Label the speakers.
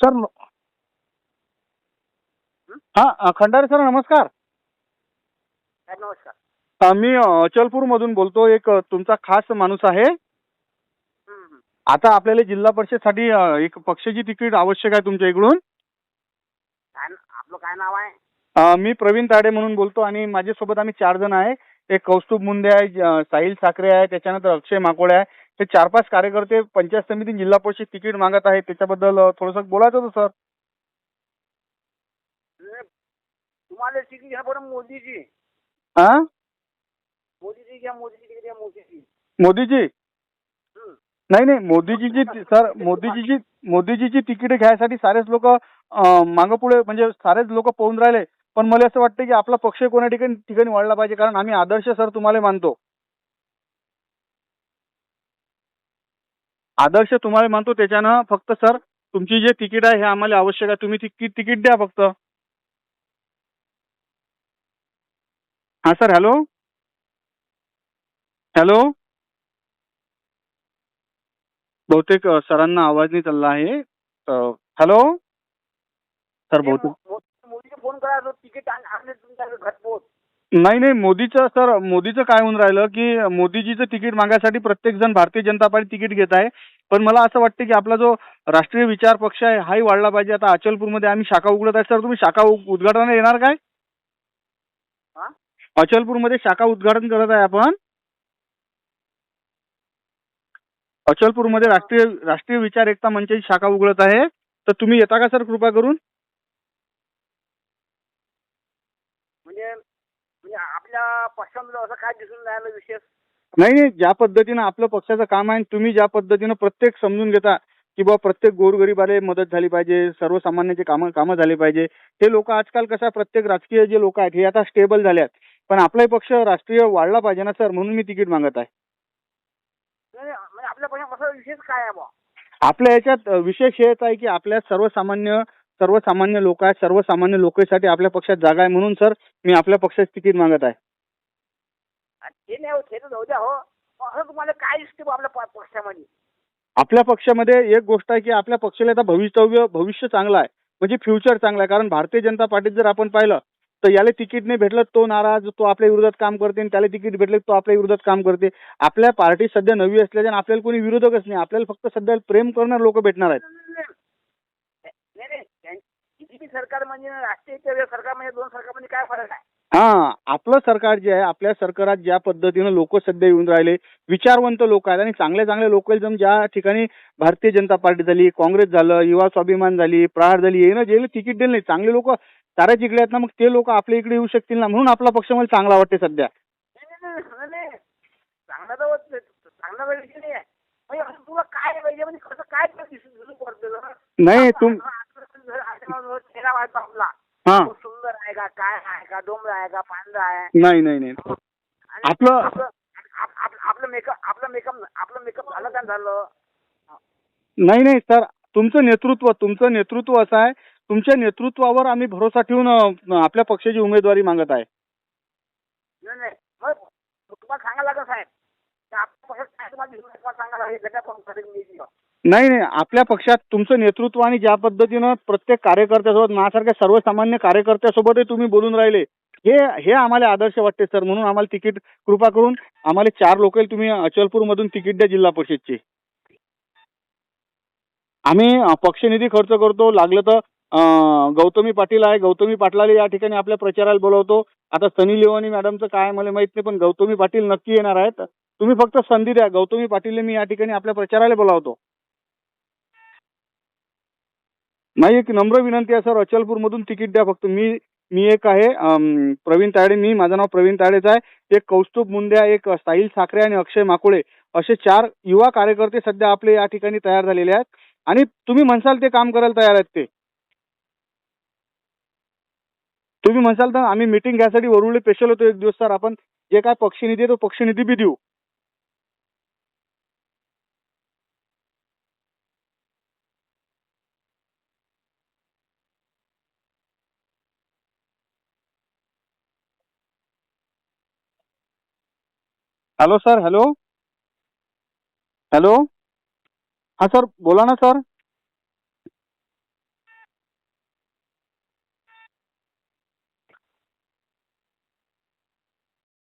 Speaker 1: Sir हा Khandare sir नमस्कार.
Speaker 2: नमस्कार.
Speaker 1: मी अचलपूर मधून बोलतो. एक तुमचा खास माणूस आहे. आता आपल्याला जिल्हा परिषदसाठी अ, एक पक्षाची तिकीट आवश्यक आहे तुमच्या इकडून.
Speaker 2: आपलं काय नाव आहे?
Speaker 1: मी प्रवीण ताडे म्हणून बोलतो आणि माझ्यासोबत आम्ही चार जण आहे. एक कौस्तुभ मुंडे आहे साहिल साखरे आहे त्याच्यानंतर अक्षय माकोडे आहे हे चार पाच कार्यकर्ते पंचायत समिती जिल्हा परिषद तिकीट मागत आहेत. त्याच्याबद्दल थोडंसं बोलायचं होतं सर.
Speaker 2: तुम्हाला तिकीट घ्या बरं मोदीची.
Speaker 1: हा
Speaker 2: मोदीची घ्या मोदीची तिकीट घ्या
Speaker 1: मोदीजी
Speaker 2: हम्म.
Speaker 1: नाही नाही मोदीजीची ति- सर मोदीजीची मोदीजीची तिकीट घ्यायसाठी सारेच लोक मागं पुढे म्हणजे सारेच लोक पाहून राहिले. पण मला असं वाटतं की आपला पक्ष कोणा ठिकाणी ठिकाणी वाढला पाहिजे कारण आम्ही आदर्श सर तुम्हाला मानतो. आदर्श तुम्हाला मानतो त्याच्यानं फक्त सर तुमची जे तिकीट आहे हे आम्हाला आवश्यक आहे. तुम्ही तिकीट तिकीट द्या फक्त. हा सर हॅलो? हॅलो? बहुतेक सरांना आवाज नाही चालला आहे. हॅलो? सर बहुतेक
Speaker 2: मो- मो- मोदीचे फोन करा तो तिकीट
Speaker 1: नाही नाही मोदीचं सर मोदीचं काय होऊन राहिलं की मोदीजीचं तिकीट मागायसाठी प्रत्येक जण भारतीय जनता पार्टी तिकीट घेत आहे. पण मला असं वाटतं की आपला जो राष्ट्रीय विचार पक्ष आहे हाही वाढला पाहिजे. आता अचलपूरमध्ये आम्ही शाखा उघडत आहे. सर तुम्ही शाखा उ- उद्घाटनाला येणार काय?
Speaker 2: हा?
Speaker 1: अचलपूरमध्ये शाखा उद्घाटन करत आहे आपण. अचलपूरमध्ये राष्ट्रीय राष्ट्रीय विचार एकता मंचाची शाखा उघडत आहे. तर तुम्ही येता का सर कृपा करून
Speaker 2: म्हणजे आपल्या पक्षामध्ये असं काय दिसून राहिलं विशेष?
Speaker 1: नाही नाही ज्या पद्धतीनं आपलं पक्षाचं काम आहे तुम्ही ज्या पद्धतीनं प्रत्येक समजून घेता की बाबा प्रत्येक गोरगरीबाला मदत झाली पाहिजे सर्वसामान्यांचे कामं कामं झाले पाहिजे. हे लोक आजकाल कसं प्रत्येक राजकीय जे लोक आहेत हे आता स्टेबल झाले आहेत पण आपलाही पक्ष राष्ट्रीय वाढला पाहिजे ना सर? म्हणून मी तिकीट मागत आहे.
Speaker 2: नाही, म्हणजे आपल्या पक्षात असं विशेष काय आहे बा
Speaker 1: आपल्या याच्यात विशेष हेच आहे की आपल्या सर्वसामान्य सर्वसामान्य लोक आहेत सर्वसामान्य लोकांसाठी आपल्या पक्षात जागा आहे म्हणून सर मी आपल्या पक्षाचं तिकीट मागत आहे.
Speaker 2: ते नाही हो ते तर जाऊ द्या हो. असं तुम्हाला काय दिसते बा आपल्या प- पक्षामध्ये?
Speaker 1: आपल्या पक्षामध्ये एक गोष्ट आहे की आपल्या पक्षाला आता भवितव्य भविष्य चांगलं आहे. म्हणजे फ्युचर चांगलं आहे. कारण भारतीय जनता पार्टीत जर आपण पाहिलं तर याला तिकीट नाही भेटलं तो नाराज तो आपल्या विरोधात काम करते आणि त्याला तिकीट भेटलं तो आपल्या विरोधात काम करते. आपल्या पार्टी सध्या नवी असल्याच्या आपल्याला कोणी विरोधकच नाही. आपल्याला फक्त सध्या प्रेम करणारे लोक भेटणार आहेत.
Speaker 2: नाही नाही बीजेपी सरकार म्हणजे राष्ट्रीय सरकार म्हणजे दोन सरकारमध्ये काय फरक आहे?
Speaker 1: हा आपलं सरकार जे आहे आपल्या सरकारात ज्या पद्धतीनं लोक सध्या येऊन राहिले विचारवंत लोक आहेत आणि चांगल्या चांगल्या लोकलिझम ज्या ठिकाणी भारतीय जनता पार्टी झाली काँग्रेस झालं युवा स्वाभिमान झाली प्रहार झाली येणं जे तिकीट दिलं नाही चांगले लोक साऱ्याच जिकडे आहेत ना मग ते लोक आपल्या इकडे येऊ शकतील ना म्हणून आपला पक्ष मला चांगला वाटते सध्या
Speaker 2: नाही,
Speaker 1: तुम
Speaker 2: का डोंगर आहे का पांढरा आहे
Speaker 1: नाही नाही नाही।
Speaker 2: आणि
Speaker 1: आपलं-
Speaker 2: आपलं आप- आप- आपलं मेकअप आपलं मेकअप आपलं मेकअप झालं का झालं?
Speaker 1: नाही नाही सर तुमचं नेतृत्व तुमचं नेतृत्व असं आहे. तुमच्या नेतृत्वावर आम्ही भरोसा ठेवून अं, आपल्या पक्षाची उमेदवारी मागत आहे.
Speaker 2: नाही नाही. मग तुम्हाला सांगायला लागेल साहेब काय तुम्हाला तुम्हाला सांगायला लागेल करेल मी.
Speaker 1: नाही नाही आपल्या पक्षात तुमचं नेतृत्व आणि ज्या पद्धतीनं प्रत्येक कार्यकर्त्यासोबत माझ्यासारख्या सर्वसामान्य कार्यकर्त्यासोबतही तुम्ही बोलून राहिले हे हे आम्हाला आदर्श वाटते सर. म्हणून आम्हाला तिकीट कृपा करून आम्हाला चार लोकल तुम्ही अचलपूरमधून तिकीट द्या जिल्हा परिषदचे. आम्ही पक्षनिधी खर्च करतो. लागलं तर गौतमी पाटील आहे. गौतमी पाटलाला या ठिकाणी आपल्या प्रचाराला बोलवतो. आता सनी लिओनी मॅडमचं काय मला माहीत नाही पण गौतमी पाटील नक्की येणार आहेत. तुम्ही फक्त संधी द्या. गौतमी पाटीलने मी या ठिकाणी आपल्या प्रचाराला बोलावतो. नाही एक नम्र विनंती आहे सर. अचलपूरमधून तिकीट द्या फक्त. मी मी एक आहे प्रवीण तायडे. मी माझं नाव प्रवीण तायडेच आहे. एक कौस्तुभ मुंडे आहे एक साहिल साखरे आणि अक्षय माकुळे असे चार युवा कार्यकर्ते सध्या आपले या ठिकाणी तयार झालेले आहेत. आणि तुम्ही म्हणसाल ते काम करायला तयार आहेत ते. तुम्ही म्हणसाल तर आम्ही मिटिंग घ्यायसाठी वरुळी स्पेशल होतो एक दिवस सर. आपण जे काय पक्षनिधी आहे तो पक्षनिधी बी देऊ. हॅलो सर हॅलो हॅलो हां सर बोला ना सर